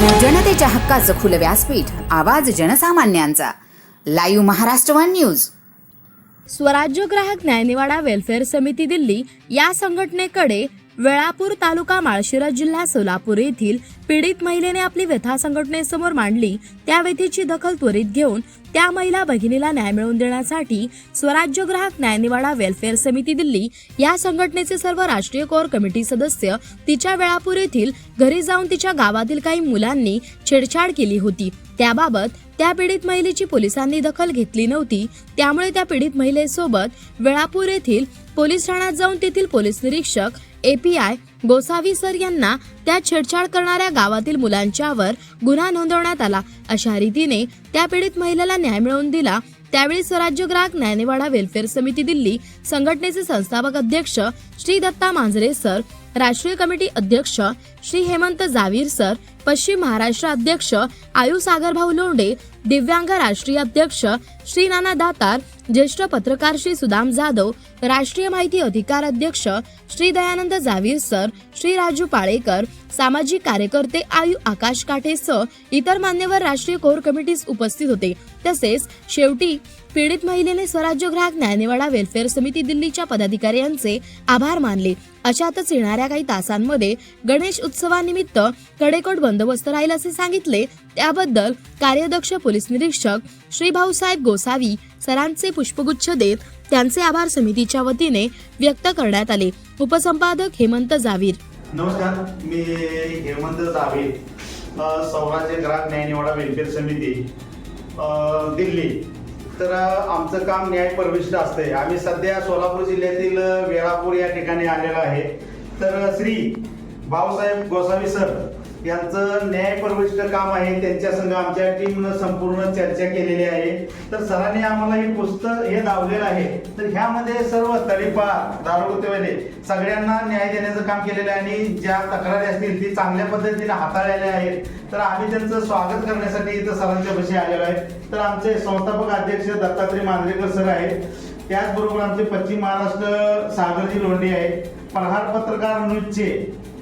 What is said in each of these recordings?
जनतेच्या हक्काचं खुलं व्यासपीठ आवाज जनसामान्यांचा. Live Maharashtra one news. स्वराज्य ग्राहक न्यायनिवाडा वेलफेअर समिती दिल्ली या संघटनेकडे वेळापूर तालुका माळशिरस जिल्हा सोलापूर येथील पीडित महिलेने आपली व्यथा संघटनेसमोर मांडली. त्या व्यथेची दखल त्वरित घेऊन त्या महिला भगिनीला न्याय मिळवून देण्यासाठी स्वराज्य ग्राहक न्यायनिवाडा वेलफेअर समिती दिल्ली. या संघटनेचे सर्व राष्ट्रीय कोर कमिटी सदस्य तिच्या वेळापूर येथील घरी जाऊन तिच्या गावातील काही मुलांनी छेडछाड केली होती. त्याबाबत त्या पीडित महिलेची पोलिसांनी दखल घेतली नव्हती. त्यामुळे त्या पीडित महिलेसोबत वेळापूर येथील पोलीस ठाण्यात जाऊन तेथील पोलीस निरीक्षक एपीआय गोसावी सर यांना त्या छेडछाड करणाऱ्या गावातील मुलांच्यावर गुन्हा नोंदवण्यात आला. अशा रीतीने त्या पीडित महिलेला न्याय मिळवून दिला. त्यावेळी स्वराज्य ग्राहक न्यायनिवाडा वेलफेअर समिती दिल्ली संघटनेचे संस्थापक अध्यक्ष श्री दत्ता मांजरे सर राष्ट्रीय कमिटी अध्यक्ष श्री हेमंत जावीर सर पश्चिम महाराष्ट्र अध्यक्ष आयु सागरभाऊ लोंडे दिव्यांग राष्ट्रीय अध्यक्ष श्री नाना दातार ज्येष्ठ पत्रकार श्री सुदाम जाधव राष्ट्रीय माहिती अधिकार अध्यक्ष श्री दयानंद जावीर सर श्री राजू पाळेकर सामाजिक कार्यकर्ते आयु आकाश काठेसह इतर मान्यवर राष्ट्रीय कोर कमिटीस उपस्थित होते. तसेच शेवटी पीडित महिलेने स्वराज्य ग्राहक न्यायनिवाडा वेलफेअर समिती दिल्लीच्या पदाधिकाऱ्यांचे आभार मानले. अशातच येणाऱ्या काही तासांमध्ये गणेश उत्सवानिमित्त कडेकोट बंदोबस्त राहील असे सांगितले. त्याबद्दल कार्यदक्ष पोलीस निरीक्षक श्री भाऊसाहेब गोसावी सरांचे पुष्पगुच्छ देत त्यांचे आभार समितीच्या वतीने व्यक्त करण्यात आले. उपसंपादक हेमंत जावीर. नमस्कार मी हेमंत जावीर सौराज्य ग्राहक न्याय निवाडा वेलफेअर समिती दिल्ली. तर आमचं काम न्याय परविष्ट असते आम्ही सध्या सोलापूर जिल्ह्यातील वेळापूर या ठिकाणी आलेलो आहे. तर श्री भाऊसाहेब गोसावी सर यांचं न्यायप्रविष्ट काम आहे त्यांच्या संघ आमच्या टीमनं संपूर्ण चर्चा केलेली आहे. तर सरांनी आम्हाला हे पुस्तक हे दावलेलं आहे. तर ह्यामध्ये सर्व तडीपार दारुगोतेवाले सगळ्यांना न्याय देण्याचं काम केलेलं आहे आणि ज्या तक्रारी असतील ती चांगल्या पद्धतीने हाताळलेल्या आहेत. तर आम्ही त्यांचं स्वागत करण्यासाठी इथं सरांच्या बशी आलेलो आहे. तर आमचे संस्थापक अध्यक्ष दत्तात्रय मांजरेकर सर आहेत. त्याचबरोबर आमचे पश्चिम महाराष्ट्र सागरजी लोंढे आहेत. प्रहार पत्रकार न्यूजचे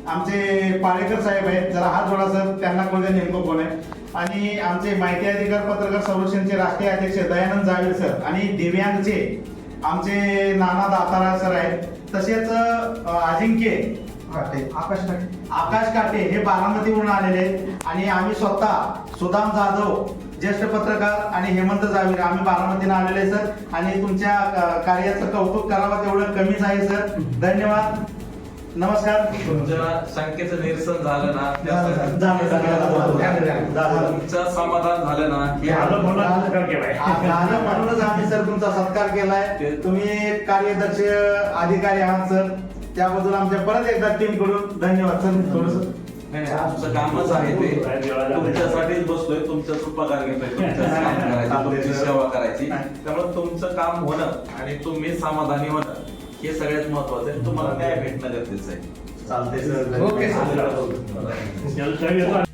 आमचे पाळेकर साहेब आहेत. जरा हात जोडा सर. त्यांना कळलं नेमकं कोण आहे. आणि आमचे माहिती अधिकार पत्रकार संरक्षणचे राष्ट्रीय अध्यक्ष दयानंद जावीर सर आणि दिव्यांगचे आमचे नाना दातारा सर आहेत. तसेच अजिंक्य आकाश काटे. आकाश काटे हे बारामतीवरून आलेले आहेत. आणि आम्ही स्वतः सुदाम जाधव ज्येष्ठ पत्रकार आणि हेमंत जावीर आम्ही बारामतीनं आलेले सर. आणि तुमच्या कार्याचं कौतुक करावं तेवढं कमीच आहे सर. धन्यवाद. नमस्कार. तुमच्या शंकेचं निरसन झालं ना त्या झालं, झालं, झालं, झालं. झालं. तुमचं समाधान झालं ना. हे झालं म्हणूनच आम्ही सर तुमचा सत्कार केलाय. तुम्ही कार्यदक्ष अधिकारी आहात सर. त्याबद्दल आमच्या परत एकदा टीमकडून धन्यवाद सर. थोडस नाही, नाही, आमचं कामच आहे ते. तुमच्यासाठीच बसलोय तुमच्याच पगार घेतोय तुमच्याच काम करायचं तुमची सेवा करायची. त्यामुळे तुमचं काम होणं आणि तुम्ही समाधानी होणं. हे सगळ्यात महत्वाचं आहे. तुम्हाला न्याय भेटणं गरजेचं आहे? चालतंय सर. ओके